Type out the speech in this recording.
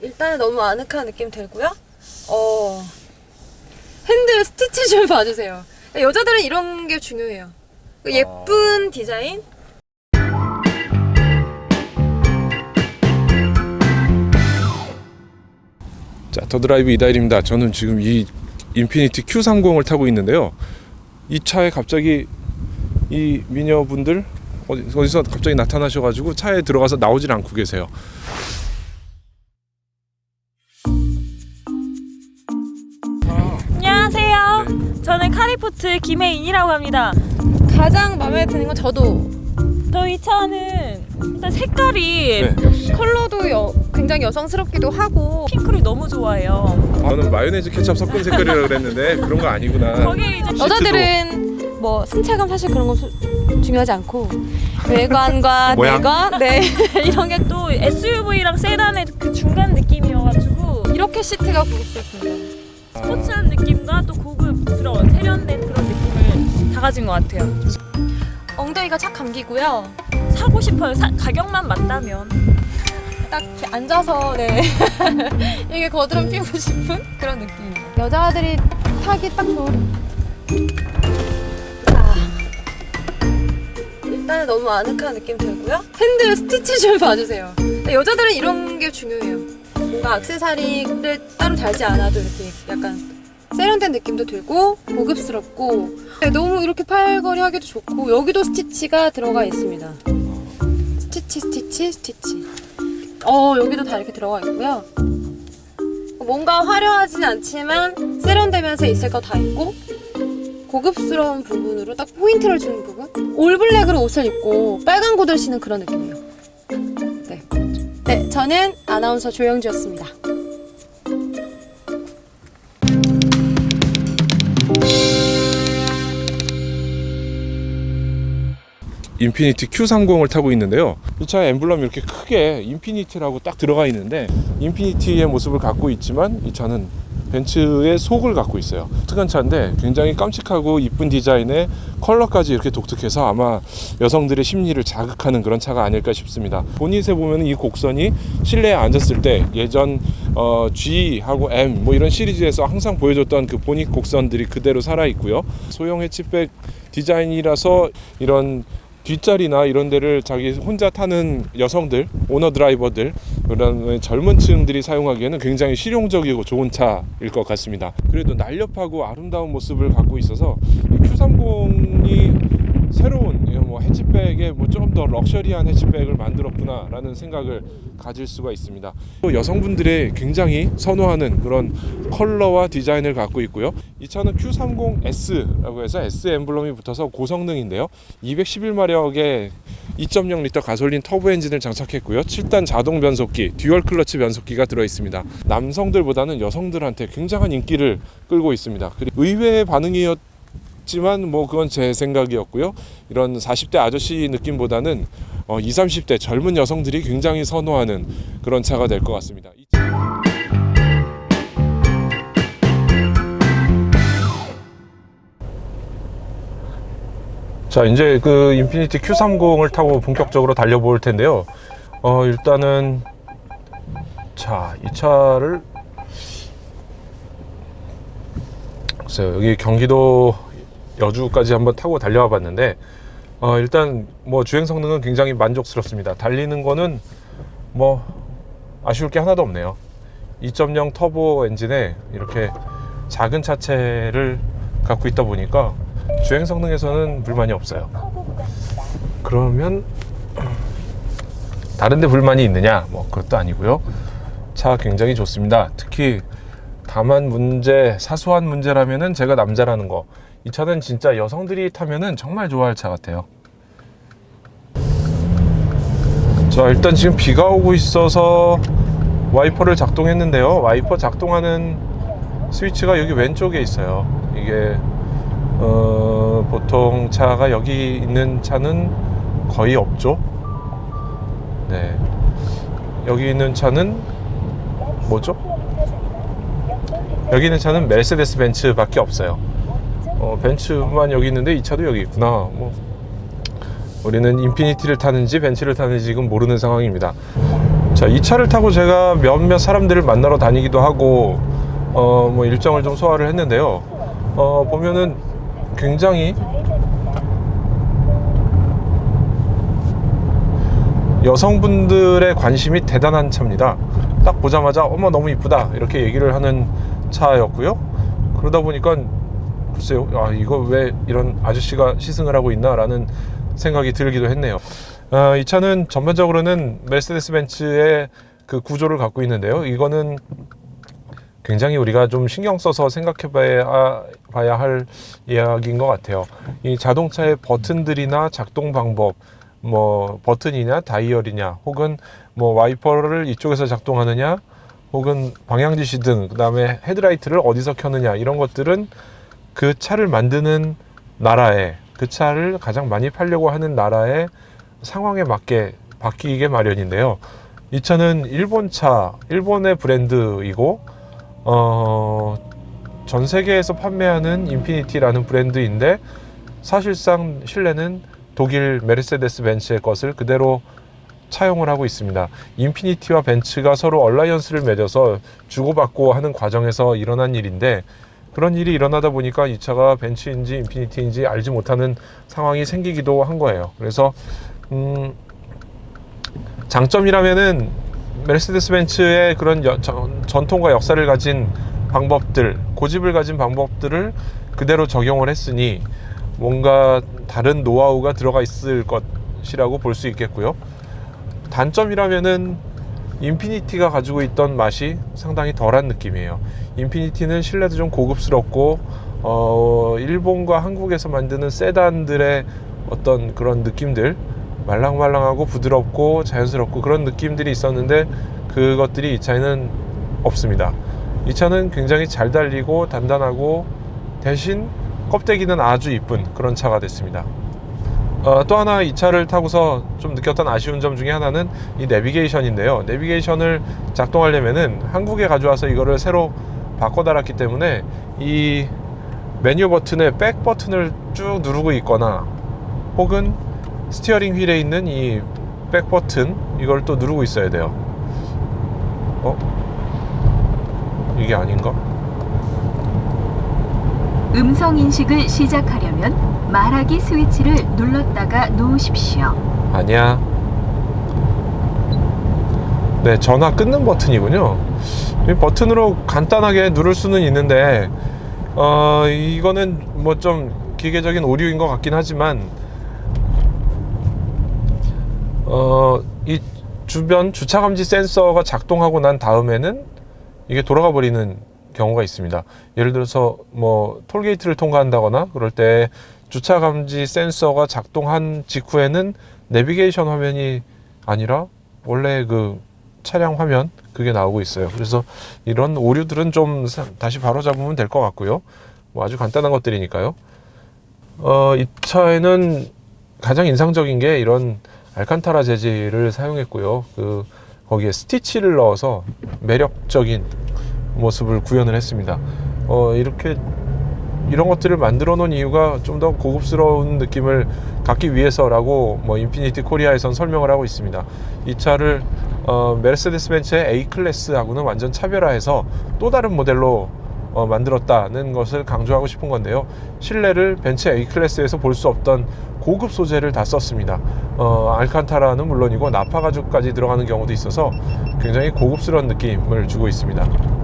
일단은 너무 아늑한 느낌 들고요. 어, 핸들 스티치 좀 봐주세요. 여자들은 이런 게 중요해요. 예쁜 디자인? 자, 더 드라이브 이다일입니다. 저는 지금 이 인피니티 Q30을 타고 있는데요. 이 차에 갑자기 이 미녀분들 어디- 어디서 갑자기 나타나셔가지고 차에 들어가서 나오질 않고 계세요. 저는 카리포트 김혜인이라고 합니다. 가장 마음에 드는 건 저도 저희 차는 일단 색깔이 네, 역시. 컬러도 여- 굉장히 여성스럽기도 하고 핑크를 너무 좋아해요. 저는 마요네즈 케첩 섞은 색깔이라고 그랬는데 그런 거 아니구나. 거기에 이제 여자들은 뭐 승차감 사실 그런 거 수- 중요하지 않고 외관과 모양. 내관 네 이런 게 또 SUV랑 세단의 그 중간 느낌이어가지고 이렇게 시트가 고급스럽습니다. 스포츠한 느낌과 또 고급스러운 세련된 그런 느낌을 다 가진 것 같아요. 엉덩이가 착 감기고요. 사고 싶어요. 사- 가격만 맞다면. 딱 이렇게 앉아서 네 이게 거드름 피우고 싶은 그런 느낌이에요. 여자들이 타기 딱 좋은. 아. 일단은 너무 아늑한 느낌 들고요. 핸들 스티치 좀 봐주세요. 여자들은 이런 게 중요해요. 뭔가 액세서리를 따로 달지 않아도 이렇게 약간 세련된 느낌도 들고 고급스럽고 네, 너무 이렇게 팔걸이 하기도 좋고 여기도 스티치가 들어가 있습니다. 스티치 스티치 스티치. 어 여기도 다 이렇게 들어가 있고요. 뭔가 화려하진 않지만 세련되면서 있을 거 다 있고 고급스러운 부분으로 딱 포인트를 주는 부분. 올블랙으로 옷을 입고 빨간 구두를 신는 그런 느낌이에요. 저는 아나운서 조영주였습니다. 인피니티 Q30을 타고 있는데요. 이 차에 엠블럼이 이렇게 크게 인피니티라고 딱 들어가 있는데 인피니티의 모습을 갖고 있지만 이 차는 벤츠의 속을 갖고 있어요. 특한 차인데 굉장히 깜찍하고 이쁜 디자인에 컬러까지 이렇게 독특해서 아마 여성들의 심리를 자극하는 그런 차가 아닐까 싶습니다. 보닛에 보면 이 곡선이 실내에 앉았을 때 예전 어, G하고 M 뭐 이런 시리즈에서 항상 보여줬던 그 보닛 곡선들이 그대로 살아 있고요. 소형 해치백 디자인이라서 이런 뒷자리나 이런 데를 자기 혼자 타는 여성들, 오너 드라이버들, 그런 젊은 층들이 사용하기에는 굉장히 실용적이고 좋은 차일 것 같습니다. 그래도 날렵하고 아름다운 모습을 갖고 있어서 이 Q30이 새로운 이뭐 해치백에 뭐좀 더 럭셔리한 해치백을 만들었구나라는 생각을 가질 수가 있습니다. 또 여성분들의 굉장히 선호하는 그런 컬러와 디자인을 갖고 있고요. 이 차는 Q30S라고 해서 S 엠블럼이 붙어서 고성능인데요. 211마력의 2.0리터 가솔린 터보 엔진을 장착했고요. 7단 자동 변속기, 듀얼 클러치 변속기가 들어 있습니다. 남성들보다는 여성들한테 굉장한 인기를 끌고 있습니다. 그리고 의외의 반응이었 지만 뭐 그건 제 생각이었고요. 이런 40대 아저씨 느낌보다는 어, 20, 30대 젊은 여성들이 굉장히 선호하는 그런 차가 될 것 같습니다. 자 이제 그 인피니티 Q30을 타고 본격적으로 달려볼 텐데요. 어 일단은 자 이 차를 글쎄요 여기 경기도 여주까지 한번 타고 달려와 봤는데 어 일단 뭐 주행 성능은 굉장히 만족스럽습니다. 달리는 거는 뭐 아쉬울 게 하나도 없네요. 2.0 터보 엔진에 이렇게 작은 차체를 갖고 있다 보니까 주행 성능에서는 불만이 없어요. 그러면 다른데 불만이 있느냐? 뭐 그것도 아니고요. 차 굉장히 좋습니다. 특히 다만 문제, 사소한 문제라면은 제가 남자라는 거. 이 차는 진짜 여성들이 타면은 정말 좋아할 차 같아요. 자, 일단 지금 비가 오고 있어서 와이퍼를 작동했는데요. 와이퍼 작동하는 스위치가 여기 왼쪽에 있어요. 이게 어, 보통 차가 여기 있는 차는 거의 없죠. 네. 여기 있는 차는 뭐죠? 여기 있는 차는 메르세데스 벤츠밖에 없어요. 어, 벤츠만 여기 있는데 이 차도 여기 있구나. 뭐 우리는 인피니티를 타는지 벤츠를 타는지 지금 모르는 상황입니다. 자, 이 차를 타고 제가 몇몇 사람들을 만나러 다니기도 하고, 어, 뭐 일정을 좀 소화를 했는데요. 어, 보면은 굉장히 여성분들의 관심이 대단한 차입니다. 딱 보자마자 어머 너무 이쁘다 이렇게 얘기를 하는 차였고요. 그러다 보니까 글쎄요, 아 이거 왜 이런 아저씨가 시승을 하고 있나라는 생각이 들기도 했네요. 아, 이 차는 전반적으로는 메르세데스 벤츠의 그 구조를 갖고 있는데요. 이거는 굉장히 우리가 좀 신경 써서 생각해 봐야, 봐야 할 이야기인 것 같아요. 이 자동차의 버튼들이나 작동 방법, 뭐 버튼이냐 다이얼이냐 혹은 뭐 와이퍼를 이쪽에서 작동하느냐 혹은 방향 지시 등 그다음에 헤드라이트를 어디서 켜느냐 이런 것들은 그 차를 만드는 나라에 그 차를 가장 많이 팔려고 하는 나라의 상황에 맞게 바뀌게 마련인데요. 이 차는 일본 차, 일본의 브랜드이고 어, 전 세계에서 판매하는 인피니티라는 브랜드인데 사실상 실내는 독일 메르세데스 벤츠의 것을 그대로 차용을 하고 있습니다. 인피니티와 벤츠가 서로 얼라이언스를 맺어서 주고받고 하는 과정에서 일어난 일인데 그런 일이 일어나다 보니까 이 차가 벤츠인지 인피니티인지 알지 못하는 상황이 생기기도 한 거예요. 그래서 음, 장점이라면은 메르세데스 벤츠의 그런 여- 전- 전통과 역사를 가진 방법들, 고집을 가진 방법들을 그대로 적용을 했으니 뭔가 다른 노하우가 들어가 있을 것이라고 볼 수 있겠고요. 단점이라면은 인피니티가 가지고 있던 맛이 상당히 덜한 느낌이에요. 인피니티는 실내도 좀 고급스럽고 어, 일본과 한국에서 만드는 세단들의 어떤 그런 느낌들 말랑말랑하고 부드럽고 자연스럽고 그런 느낌들이 있었는데 그것들이 이 차에는 없습니다. 이 차는 굉장히 잘 달리고 단단하고 대신 껍데기는 아주 이쁜 그런 차가 됐습니다. 어, 또 하나 이 차를 타고서 좀 느꼈던 아쉬운 점 중에 하나는 이 내비게이션인데요. 내비게이션을 작동하려면은 한국에 가져와서 이거를 새로 바꿔 달았기 때문에 이 메뉴 버튼의 백 버튼을 쭉 누르고 있거나 혹은 스티어링 휠에 있는 이 백 버튼 이걸 또 누르고 있어야 돼요. 어? 이게 아닌가? 음성 인식을 시작하려면 말하기 스위치를 눌렀다가 놓으십시오. 아니야. 네, 전화 끊는 버튼이군요. 이 버튼으로 간단하게 누를 수는 있는데, 어, 이거는 뭐 좀 기계적인 오류인 것 같긴 하지만, 어, 이 주변 주차 감지 센서가 작동하고 난 다음에는 이게 돌아가 버리는 경우가 있습니다. 예를 들어서 뭐 톨게이트를 통과한다거나 그럴 때 주차 감지 센서가 작동한 직후에는 내비게이션 화면이 아니라 원래 그 차량 화면 그게 나오고 있어요. 그래서 이런 오류들은 좀 사- 다시 바로 잡으면 될 것 같고요. 뭐 아주 간단한 것들이니까요. 어, 이 차에는 가장 인상적인 게 이런 알칸타라 재질을 사용했고요. 그 거기에 스티치를 넣어서 매력적인 모습을 구현을 했습니다. 어, 이렇게 이런 것들을 만들어 놓은 이유가 좀 더 고급스러운 느낌을 갖기 위해서라고 뭐 인피니티 코리아에선 설명을 하고 있습니다. 이 차를 어, 메르세데스 벤츠의 A 클래스하고는 완전 차별화해서 또 다른 모델로 어, 만들었다는 것을 강조하고 싶은 건데요. 실내를 벤츠 A 클래스에서 볼 수 없던 고급 소재를 다 썼습니다. 어, 알칸타라는 물론이고 나파 가죽까지 들어가는 경우도 있어서 굉장히 고급스러운 느낌을 주고 있습니다.